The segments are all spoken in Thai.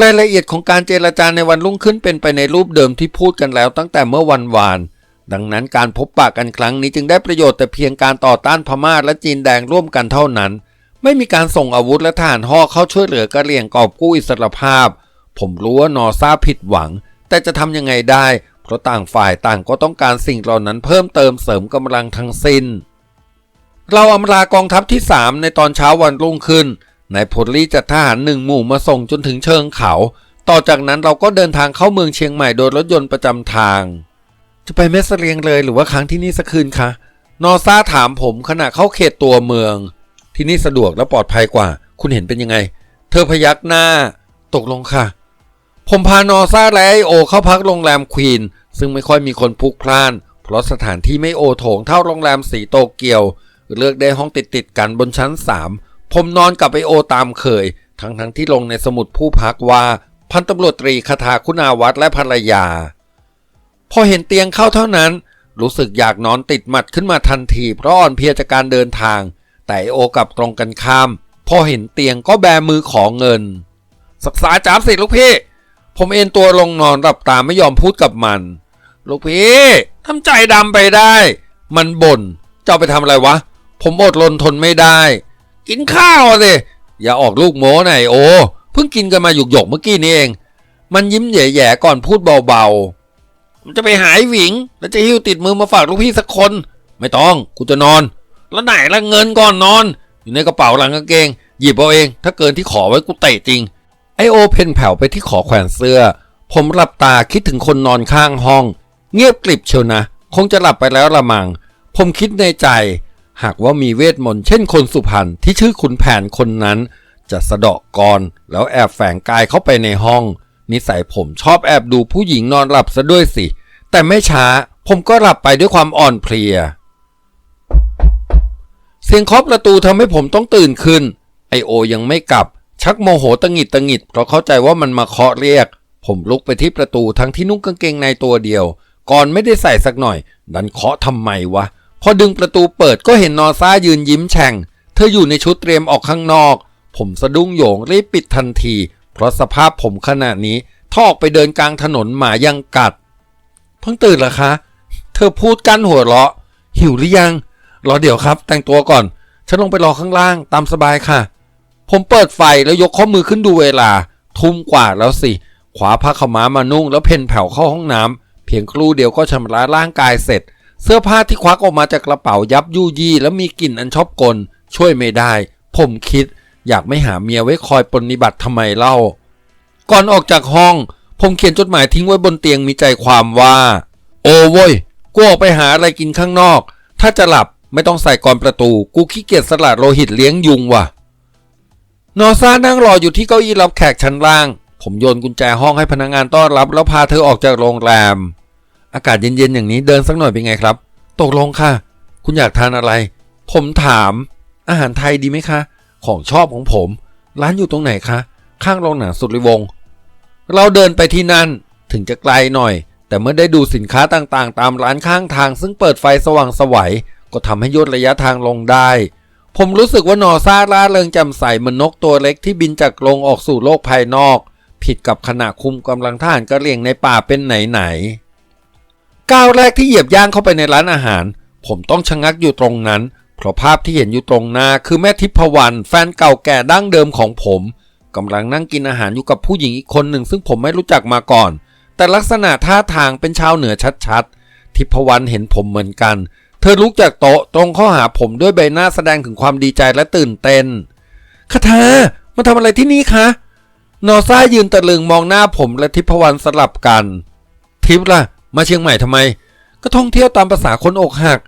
รายละเอียดของการเจรจาในวันรุ่งขึ้นเป็นไปในรูปเดิมที่พูดกันแล้วตั้งแต่เมื่อวันวาน ดังนั้นการพบปะกันครั้งนี้จึงได้ประโยชน์แต่เพียงการต่อต้านพม่าและจีนแดงร่วมกันเท่านั้น ไม่มีการส่งอาวุธและทหารห่อเข้าช่วยเหลือกะเหรี่ยงกอบกู้อิสรภาพ ผมรู้ว่านอซาผิดหวัง แต่จะทำยังไงได้ เพราะต่างฝ่ายต่างก็ต้องการสิ่งเหล่านั้นเพิ่มเติมเสริมกำลังทั้งสิ้น เราอำลากองทัพที่ 3 ในตอนเช้าวันรุ่งขึ้น นายพลลี่จัดทหารหนึ่งหมู่มาส่งจนถึงเชิงเขา ต่อจากนั้นเราก็เดินทางเข้าเมืองเชียงใหม่โดยรถยนต์ประจำทาง จะไปแม่เสลียงเลยหรือว่าค้างที่นี่สักคืนคะ นอซ่าถามผมขณะเข้าเขตตัวเมือง ที่นี่สะดวกและปลอดภัยกว่า คุณเห็นเป็นยังไง เธอพยักหน้า ตกลงค่ะ ผมพานอซ่าและไอโอเข้าพักโรงแรมควีนซึ่งไม่ค่อยมีคนพลุกพล่าน เพราะสถานที่ไม่โอโถงเท่าโรงแรมสีโตเกียว เลือกได้ห้องติดติดกันบนชั้น3 ผมนอนกับไอโอตามเคย ทั้งทั้งๆที่ลงในสมุดผู้พักว่า พันตำรวจตรีคาถาคุณาวัฒน์และภรรยา พอเห็นเตียงเข้าเท่านั้น รู้สึกอยากนอนติดหมัดขึ้นมาทันที เพราะอ่อนเพลียจากการเดินทาง แต่อ้โอกลับตรงกันข้าม พอเห็นเตียงก็แบมือขอเงินศึกษาจามสิลูกพี่ ผมเอนตัวลงนอนหลับตาไม่ยอมพูดกับมัน ลูกพี่ทำใจดำไปได้ มันบ่นจะเอาไปทำอะไรวะ ผมอดรนทนไม่ได้ กินข้าวอะสิอย่าออกลูกโม้หน่อยโอเพิ่งกินกันมาหยกหยกเมื่อกี้นี่เอง มันยิ้มแย่ๆก่อนพูดเบาๆมันจะไปหายหวิง แล้วจะหิ้วติดมือมาฝากลูกพี่สักคน ไม่ต้องกูจะนอน แล้วไหนละเงินก่อนนอน อยู่ในกระเป๋าหลังกางเกง หยิบเอาเอง ถ้าเกินที่ขอไว้กูเตะจริงไอโอเพนแผ่วไปที่ขอแขวนเสื้อ ผมหลับตาคิดถึงคนนอนข้างห้อง เงียบกริบเชียวนะ คงจะหลับไปแล้วละมัง ผมคิดในใจ หากว่ามีเวทมนต์เช่นคนสุพรรณที่ชื่อขุนแผนคนนั้น จะสะเดาะกรแล้วแอบแฝงกายเข้าไปในห้อง นิสัยผมชอบแอบดูผู้หญิงนอนหลับซะด้วยสิ แต่ไม่ช้าผมก็หลับไปด้วยความอ่อนเพลีย เสียงเคาะประตูทำให้ผมต้องตื่นขึ้น ไอโอยังไม่กลับ ชักโมโหตังหิดตังหิดเพราะเข้าใจว่ามันมาเคาะเรียก ผมลุกไปที่ประตูทั้งที่นุ่งกางเกงในตัวเดียวก่อนไม่ได้ใส่สักหน่อยดันเคาะทำไมวะ อดึงประตูเปิดก็เห็นนอซ่ายืนยิ้มแฉ่ง เธออยู่ในชุดเตรียมออกข้างนอก ผมสะดุ้งโหยงรีบปิดทันที เพราะสภาพผมขณะนี้ถ้าออกไปเดินกลางถนนหมายังกัด เพิ่งตื่นเหรอคะ เธอพูดกั้นหัวเราะ หิวหรือยัง รอเดี๋ยวครับ แต่งตัวก่อน ฉันลงไปรอข้างล่างตามสบายค่ะ ผมเปิดไฟแล้วยกข้อมือขึ้นดูเวลา ทุ่มกว่าแล้วสิ ขวาผ้าขม้ามานุ่งแล้วเพ่นแผ่วเข้าห้องน้ำเพียงครู่เดียวก็ชำระร่างกายเสร็จ เสื้อผ้าที่ควักออกมาจากกระเป๋ายับยุยี่แล้วมีกลิ่นอันชอบกล ช่วยไม่ได้ ผมคิด อยากไม่หาเมียไว้คอยปนนิบัติทำไมเล่า ก่อนออกจากห้อง ผมเขียนจดหมายทิ้งไว้บนเตียงมีใจความว่า โอ้โว้ยกูออกไปหาอะไรกินข้างนอก ถ้าจะหลับไม่ต้องใส่กรอนประตู กูขี้เกียจสละโลหิตเลี้ยงยุงว่ะ นอซ่านั่งรออยู่ที่เก้าอี้รับแขกชั้นล่าง ผมโยนกุญแจห้องให้พนักงานต้อนรับแล้วพาเธอออกจากโรงแรม อากาศเย็นๆอย่างนี้เดินสักหน่อยเป็นไงครับ ตกลงค่ะ คุณอยากทานอะไร ผมถาม อาหารไทยดีไหมคะ ของชอบของผม ร้านอยู่ตรงไหนคะ ข้างโรงหนังสุริวงศ์เราเดินไปที่นั่น ถึงจะไกลหน่อย แต่เมื่อได้ดูสินค้าต่างๆ ตามร้านข้างทาง ซึ่งเปิดไฟสว่างสวัย ก็ทำให้ย่นระยะทางลงได้ ผมรู้สึกว่านอซ่าร่าเริงจำใสเหมือนนกตัวเล็กที่บินจากกรงออกสู่โลกภายนอก ผิดกับขณะคุมกำลังทหารกระเหรี่ยงในป่าเป็นไหนๆ ก้าวแรกที่เหยียบย่างเข้าไปในร้านอาหาร ผมต้องชะงักอยู่ตรงนั้น เพราะภาพที่เห็นอยู่ตรงหน้าคือแม่ทิพวรรณแฟนเก่าแก่ดั้งเดิมของผมกำลังนั่งกินอาหารอยู่กับผู้หญิงอีกคนหนึ่งซึ่งผมไม่รู้จักมาก่อน แต่ลักษณะท่าทางเป็นชาวเหนือชัดๆ ทิพวรรณเห็นผมเหมือนกัน เธอลุกจากโต๊ะตรงเข้าหาผมด้วยใบหน้าแสดงถึงความดีใจและตื่นเต้นคาทามาทำอะไรที่นี่คะนอซ่ายืนตะลึงมองหน้าผมและทิพวรรณสลับกัน ทิพล่ะ มาเชียงใหม่ทำไม ก็ท่องเที่ยวตามภาษาคนอกหัก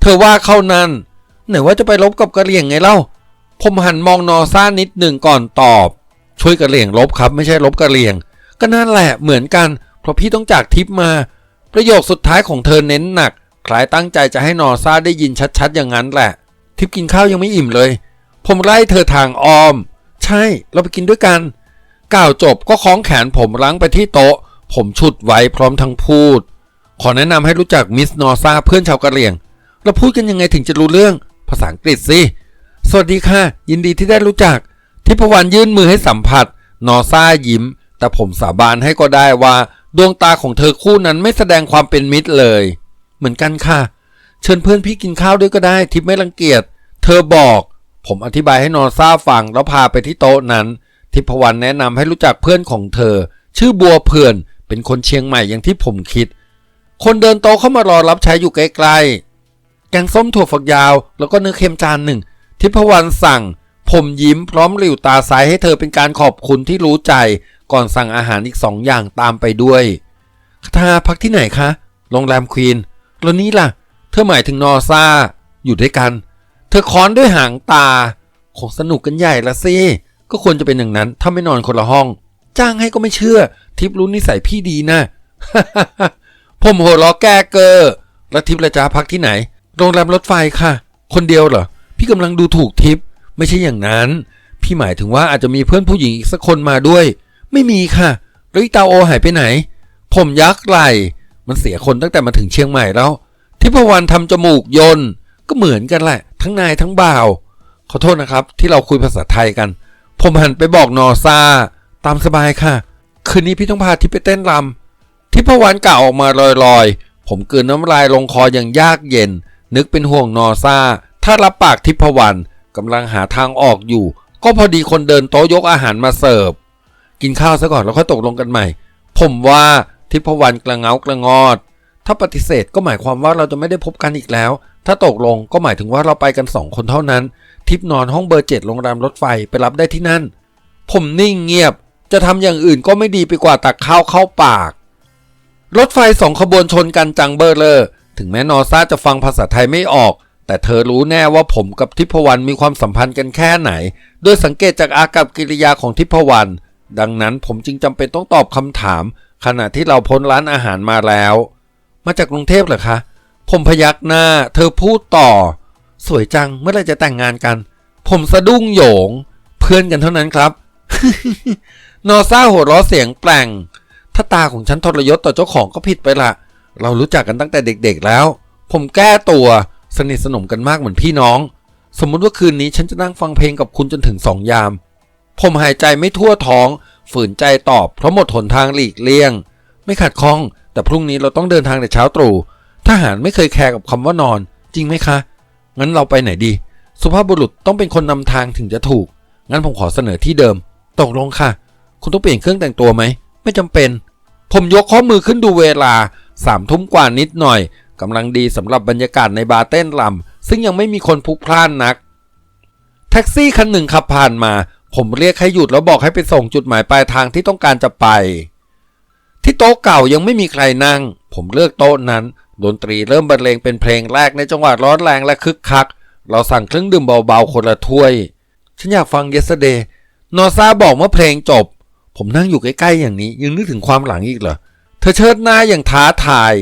เธอว่าเข้านั้นไหนว่าจะไปลบกับกระเหรี่ยงไงเล่า ผมหันมองนอซ่านิดหนึ่งก่อนตอบ ช่วยกระเหรี่ยงลบครับ ไม่ใช่ลบกระเหรี่ยง ก็นั่นแหละเหมือนกัน เพราะพี่ต้องจากทิปมา ประโยคสุดท้ายของเธอเน้นหนัก คล้ายตั้งใจจะให้นอซ่าได้ยินชัดๆ อย่างนั้นแหละ ทิปกินข้าวยังไม่อิ่มเลย ผมไล่เธอทางอ้อม ใช่ เราไปกินด้วยกัน กล่าวจบก็คล้องแขนผมรั้งไปที่โต๊ะ ผมฉุดไว้พร้อมทั้งพูด ขอแนะนำให้รู้จักมิสนอซาเพื่อนชาวกะเหรี่ยง เราพูดกันยังไงถึงจะรู้เรื่อง ภาษาอังกฤษสิ สวัสดีค่ะ ยินดีที่ได้รู้จัก ทิพวรรณยื่นมือให้สัมผัส นอซายิ้ม แต่ผมสาบานให้ก็ได้ว่า ดวงตาของเธอคู่นั้นไม่แสดงความเป็นมิตรเลย เหมือนกันค่ะ เชิญเพื่อนพี่กินข้าวด้วยก็ได้ ทิพไม่รังเกียจ เธอบอก ผมอธิบายให้นอซาฟังแล้วพาไปที่โต๊ะนั้น ทิพวรรณแนะนำให้รู้จักเพื่อนของเธอ ชื่อบัวเพื่อน เป็นคนเชียงใหม่อย่างที่ผมคิด คนเดินโตเข้ามารอรับใช้อยู่ใกลๆ แกงส้มถั่วฝักยาว แล้วก็เนื้อเค็มจานหนึ่ง ทิพวรรณสั่ง ผมยิ้มพร้อมหลิวตาซ้ายให้เธอเป็นการขอบคุณที่รู้ใจ ก่อนสั่งอาหารอีกสองอย่างตามไปด้วยคาทาพักที่ไหนคะ โรงแรมควีน แล้วนี่ล่ะ เธอหมายถึงนอซ่า อยู่ด้วยกัน เธอค้อนด้วยหางตา คงสนุกกันใหญ่ละสิ ก็ควรจะเป็นอย่างนั้น ถ้าไม่นอนคนละห้อง จ้างให้ก็ไม่เชื่อ ทิพรู้นิสัยพี่ดีนะผมหัวล้อแกเกอร์แล้วทิพละจ้าพักที่ไหน โรงแรมรถไฟค่ะ คนเดียวเหรอ พี่กำลังดูถูกทิพไม่ใช่อย่างนั้น พี่หมายถึงว่าอาจจะมีเพื่อนผู้หญิงอีกสักคนมาด้วย ไม่มีค่ะ แล้วอีตาโอหายไปไหน ผมยักไหลมันเสียคนตั้งแต่มาถึงเชียงใหม่แล้ว ทิพวรรณทำจมูกยนต์ก็เหมือนกันแหละ ทั้งนายทั้งบ่าว ขอโทษนะครับ ที่เราคุยภาษาไทยกัน ผมหันไปบอกนอซา ตามสบายค่ะ คืนนี้พี่ต้องพาทิพไปเต้นรำทิพวรรณกล่าวออกมาลอยๆ ผมกลืนน้ำลายลงคออย่างยากเย็น นึกเป็นห่วงนอซาถ้ารับปากทิพวรรณกำลังหาทางออกอยู่ ก็พอดีคนเดินโต๊ะยกอาหารมาเสิร์ฟ กินข้าวซะก่อนแล้วค่อยตกลงกันใหม่ ผมว่าทิพวรรณกระเงากระงอด ถ้าปฏิเสธก็หมายความว่าเราจะไม่ได้พบกันอีกแล้ว ถ้าตกลงก็หมายถึงว่าเราไปกันสองคนเท่านั้น ทิพนอนห้องเบอร์เจ็ดโรงแรมรถไฟไปรับได้ที่นั่น ผมนิ่งเงียบ จะทำอย่างอื่นก็ไม่ดีไปกว่าตักข้าวเข้าปาก รถไฟสองขบวนชนกันจังเบอร์เลอร์ถึงแม้นอซ่าจะฟังภาษาไทยไม่ออก แต่เธอรู้แน่ว่าผมกับทิพวรรณมีความสัมพันธ์กันแค่ไหน โดยสังเกตจากอากับกิริยาของทิพวรรณดังนั้นผมจึงจำเป็นต้องตอบคำถาม ขณะที่เราพ้นร้านอาหารมาแล้ว มาจากกรุงเทพเหรอคะ ผมพยักหน้า เธอพูดต่อ สวยจังเมื่อไรจะแต่งงานกัน ผมสะดุ้งโหยง เพื่อนกันเท่านั้นครับ นอซ่าหัวเราะเสียงแปลงถ้าตาของฉันทรยศต่อเจ้าของก็ผิดไปละ เรารู้จักกันตั้งแต่เด็กๆแล้ว ผมแก้ตัวสนิทสนมกันมากเหมือนพี่น้อง สมมุติว่าคืนนี้ฉันจะนั่งฟังเพลงกับคุณจนถึงสองยาม ผมหายใจไม่ทั่วท้อง ฝืนใจตอบเพราะหมดหนทางหลีกเลี่ยง ไม่ขัดข้อง แต่พรุ่งนี้เราต้องเดินทางแต่เช้าตรู่ทหารไม่เคยแคร์กับคำว่านอน จริงไหมคะ งั้นเราไปไหนดี สุภาพบุรุษต้องเป็นคนนำทางถึงจะถูก งั้นผมขอเสนอที่เดิม ตกลงค่ะ คุณต้องเปลี่ยนเครื่องแต่งตัวไหม ไม่จำเป็น ผมยกข้อมือขึ้นดูเวลาสามทุ่มกว่านิดหน่อยกำลังดีสำหรับบรรยากาศในบาร์เต้นลำซึ่งยังไม่มีคนพลุกพล่านนัก แท็กซี่คันหนึ่งขับผ่านมา ผมเรียกให้หยุดแล้วบอกให้ไปส่งจุดหมายปลายทางที่ต้องการจะไป ที่โต๊ะเก่ายังไม่มีใครนั่ง ผมเลือกโต๊ะนั้น ดนตรีเริ่มบรรเลงเป็นเพลงแรกในจังหวะร้อนแรงและคึกคัก เราสั่งเครื่องดื่มเบาๆคนละถ้วย ฉันอยากฟัง yesterday นอซาบอกเมื่อเพลงจบ ผมนั่งอยู่ใกล้ๆอย่างนี้ ยังนึกถึงความหลังอีกเหรอ เธอเชิดหน้าอย่างท้าทาย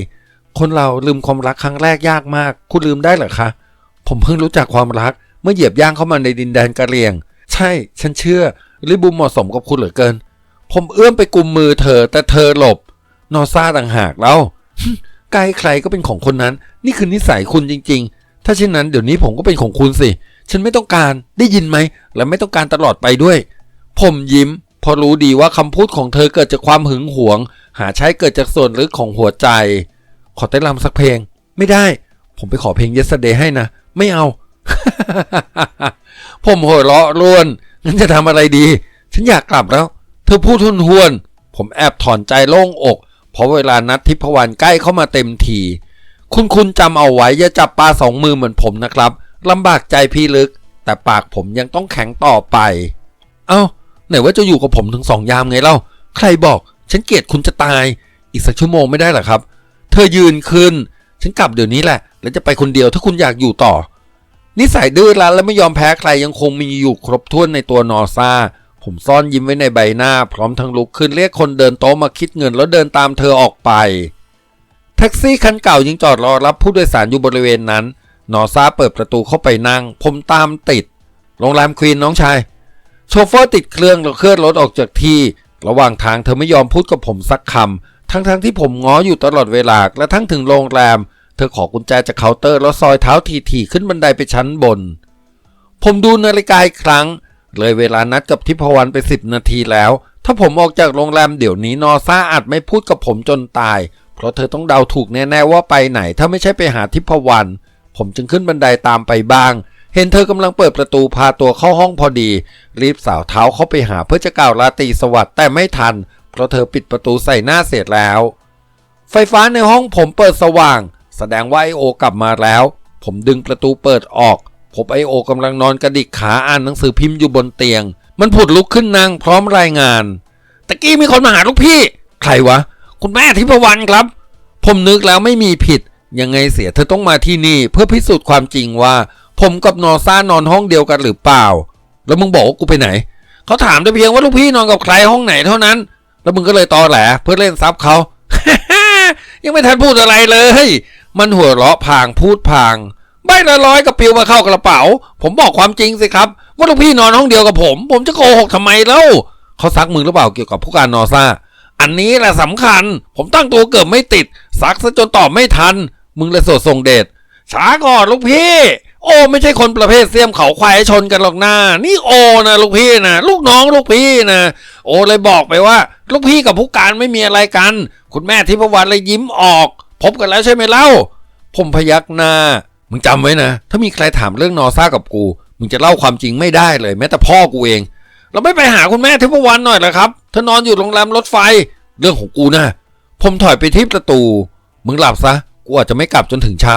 คนเราลืมความรักครั้งแรกยากมาก คุณลืมได้เหรอคะ ผมเพิ่งรู้จักความรัก เมื่อเหยียบย่างเข้ามาในดินแดนกะเหรี่ยง ใช่ ฉันเชื่อลิบูมเหมาะสมกับคุณเหลือเกิน ผมเอื้อมไปกุมมือเธอ แต่เธอหลบ นอซ่าต่างหากแล้วใกล้ใครก็เป็นของคนนั้น นี่คือนิสัยคุณจริง ๆ ถ้าเช่นนั้นเดี๋ยวนี้ผมก็เป็นของคุณสิ ฉันไม่ต้องการ ได้ยินไหม และไม่ต้องการตลอดไปด้วย ผมยิ้ม พอรู้ดีว่าคำพูดของเธอเกิดจากความหึงหวง หาใช้เกิดจากส่วนลึกของหัวใจ ขอเต้นรำสักเพลง ไม่ได้ ผมไปขอเพลง yesterday ให้นะ ไม่เอา ผมหัวเราะร่วนงั้นจะทำอะไรดี ฉันอยากกลับแล้ว เธอพูดทุนหวน ผมแอบถอนใจโล่งอก เพราะเวลานัดทิพวรรณใกล้เข้ามาเต็มที คุณคุณจำเอาไว้อย่าจับปลาสองมือเหมือนผมนะครับลำบากใจพี่ลึก แต่ปากผมยังต้องแข็งต่อไป เอ้า ไหนว่าจะอยู่กับผมถึงสองยามไงเล่า ใครบอก ฉันเกลียดคุณจะตาย อีกสักชั่วโมงไม่ได้หรอครับ เธอยืนขึ้น ฉันกลับเดี๋ยวนี้แหละ แล้วจะไปคนเดียวถ้าคุณอยากอยู่ต่อ นิสัยดื้อรั้นและไม่ยอมแพ้ใครยังคงมีอยู่ครบถ้วนในตัวนอซาผมซ่อนยิ้มไว้ในใบหน้า พร้อมทั้งลุกขึ้นเรียกคนเดินโต๊ะมาคิดเงินแล้วเดินตามเธอออกไป แท็กซี่คันเก่ายังจอดรอรับผู้โดยสารอยู่บริเวณนั้นนอซาเปิดประตูเข้าไปนั่ง ผมตามติด โรงแรมควีนน้องชาย โชเฟอร์ติดเครื่องแล้วเคลื่อนรถออกจากที่ ระหว่างทางเธอไม่ยอมพูดกับผมสักคำทั้งๆที่ผมง้ออยู่ตลอดเวลาและทั้งถึงโรงแรม เธอขอกุญแจจากเคาน์เตอร์แล้วซอยเท้าทีๆขึ้นบันไดไปชั้นบน ผมดูนาฬิกาอีกครั้ง เลยเวลานัดกับทิพวรรณไปสิบนาทีแล้ว ถ้าผมออกจากโรงแรมเดี๋ยวนี้นอซ่าอาจไม่พูดกับผมจนตาย เพราะเธอต้องเดาถูกแน่ๆว่าไปไหน ถ้าไม่ใช่ไปหาทิพวรรณผมจึงขึ้นบันไดตามไปบ้าง เห็นเธอกำลังเปิดประตูพาตัวเข้าห้องพอดี รีบสาวเท้าเข้าไปหาเพื่อจะกล่าวลาตรีสวัสดิ์แต่ไม่ทัน เพราะเธอปิดประตูใส่หน้าเสร็จแล้ว ไฟฟ้าในห้องผมเปิดสว่าง แสดงว่าไอโอกลับมาแล้ว ผมดึงประตูเปิดออกพบไอโอกำลังนอนกระดิกขาอ่านหนังสือพิมพ์อยู่บนเตียง มันผุดลุกขึ้นนั่งพร้อมรายงานตะกี้มีคนมาหาลูกพี่ ใครวะ คุณแม่ทิพวรรณครับ ผมนึกแล้วไม่มีผิด ยังไงเสียเธอต้องมาที่นี่เพื่อพิสูจน์ความจริงว่า ผมกับนอซ่านอนห้องเดียวกันหรือเปล่า แล้วมึงบอกว่ากูไปไหน เขาถามแต่เพียงว่าลูกพี่นอนกับใครห้องไหนเท่านั้น แล้วมึงก็เลยตอแหลเพื่อเล่นซับเขายังไม่ทันพูดอะไรเลย มันหัวเราะพางพูดพางใบละร้อยกับปิวมาเข้ากระเป๋า ผมบอกความจริงสิครับ ว่าลูกพี่นอนห้องเดียวกับผม ผมจะโกหกทำไมเล่าเขาซักมึงหรือเปล่าเกี่ยวกับผู้การนอซ่า อันนี้แหละสำคัญ ผมตั้งตัวเกือบไม่ติด ซักซะจนตอบไม่ทัน มึงเลยสดทรงเดชช้าก่อนลูกพี่ โอไม่ใช่คนประเภทเสียมเขาควายชนกันหรอกนะนี่โอนะลูกพี่นะลูกน้องลูกพี่นะโอเลยบอกไปว่า ลูกพี่กับผู้การไม่มีอะไรกัน คุณแม่ทิพวรรณเลยยิ้มออก พบกันแล้วใช่ไหมเล่า ผมพยักหน้า มึงจำไว้นะ ถ้ามีใครถามเรื่องนอซ่ากับกู มึงจะเล่าความจริงไม่ได้เลย แม้แต่พ่อกูเอง เราไม่ไปหาคุณแม่ทิพวรรณหน่อยเหรอครับเธอนอนอยู่โรงแรมรถไฟ เรื่องของกูนะ ผมถอยไปที่ประตู มึงหลับซะกูอาจจะไม่กลับจนถึงเช้า